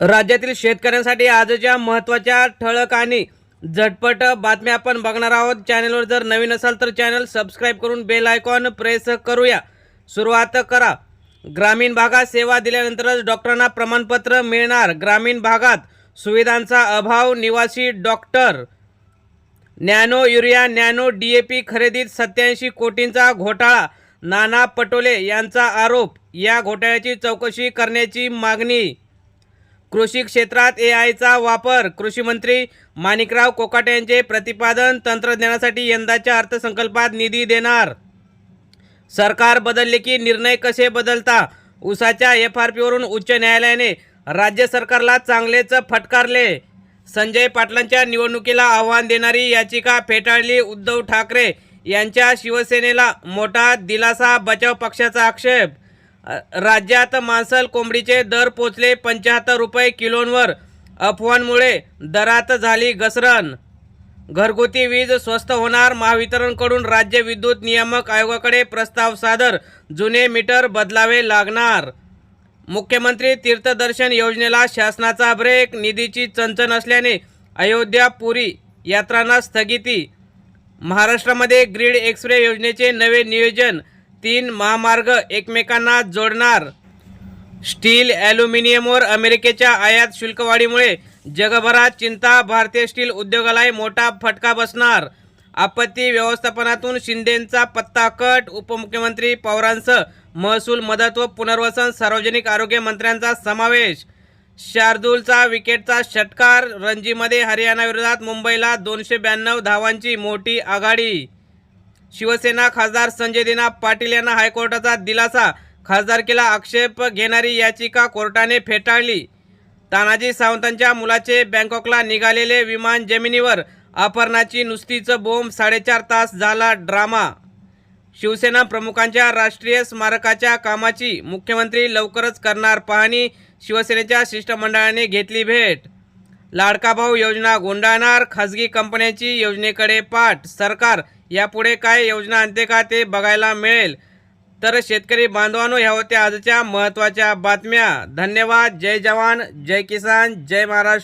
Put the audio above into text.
राज्यातील शेतकऱ्यांसाठी आजच्या महत्त्वाच्या ठळक आणि झटपट बातम्या आपण बघणार आहोत. चॅनलवर जर नवीन असाल तर चॅनल सबस्क्राईब करून बेल आयकॉन प्रेस करूया. सुरुवात करा. ग्रामीण भागात सेवा दिल्यानंतरच डॉक्टरांना प्रमाणपत्र मिळणार. ग्रामीण भागात सुविधांचा अभाव निवासी doctor. Nano urea nano DAP खरेदीत सत्याऐंशी कोटींचा घोटाळा. नाना पटोले यांचा आरोप. या घोटाळ्याची चौकशी करण्याची मागणी. कृषी क्षेत्रात ए आयचा वापर. कृषी मंत्री माणिकराव कोकाटे यांचे प्रतिपादन तंत्रज्ञानासाठी यंदाच्या अर्थसंकल्पात निधी देणार. सरकार बदलले की निर्णय कसे बदलता? उसाच्या एफ आर पीवरून उच्च न्यायालयाने राज्य सरकारला चांगलेच फटकारले. संजय पाटलांच्या निवडणुकीला आव्हान देणारी याचिका फेटाळली उद्धव ठाकरे यांच्या शिवसेनेला मोठा दिलासा बचाव पक्षाचा आक्षेप राज्यात मांसल कोंबडीचे दर पोचले पंच्याहत्तर रुपये किलोंवर. अफवांमुळे दरात झाली घसरण. घरगुती वीज स्वस्त होणार महावितरणकडून राज्य विद्युत नियामक आयोगाकडे प्रस्ताव सादर. जुने मीटर बदलावे लागणार. मुख्यमंत्री तीर्थदर्शन योजनेला शासनाचा ब्रेक निधीची चणचण असल्याने अयोध्या पुरी यात्रांना स्थगिती. महाराष्ट्रामध्ये ग्रीड एक्सप्रे योजनेचे नवे नियोजन तीन महामार्ग एकमेकांना जोडणार. स्टील ॲल्युमिनियमवर अमेरिकेच्या आयात शुल्कवाढीमुळे जगभरात चिंता भारतीय स्टील उद्योगालाही मोठा फटका बसणार. आपत्ती व्यवस्थापनातून शिंदेंचा पत्ता कट उपमुख्यमंत्री पवारांसह महसूल मदत व पुनर्वसन सार्वजनिक आरोग्य मंत्र्यांचा समावेश. शार्दूलचा विकेटचा षटकार रणजीमध्ये हरियाणाविरोधात मुंबईला दोनशे ब्याण्णव धावांची मोठी आघाडी. शिवसेना खासदार संजय दिना पाटील यांना हायकोर्टाचा दिलासा. खासदारकीला आक्षेप घेणारी याचिका कोर्टाने फेटाळली. तानाजी सावंतांच्या मुलाचे बँकॉकला निघालेले विमान जमिनीवर अपहरणाची नुसतीच बोंब साडेचार तास झाला ड्रामा. शिवसेना प्रमुखांच्या राष्ट्रीय स्मारकाच्या कामाची मुख्यमंत्री लवकरच करणार पाहणी शिवसेनेच्या शिष्टमंडळाने घेतली भेट. लाडका भाऊ योजना गुंडाळणार खाजगी कंपन्यांची योजनेकडे पाठ सरकार यापुढे काय योजना आणते का ते बघायला मिळेल. तर शेतकरी बांधवांनो ह्या होत्या आजच्या महत्त्वाच्या बातम्या. धन्यवाद. जय जवान. जय किसान. जय महाराष्ट्र.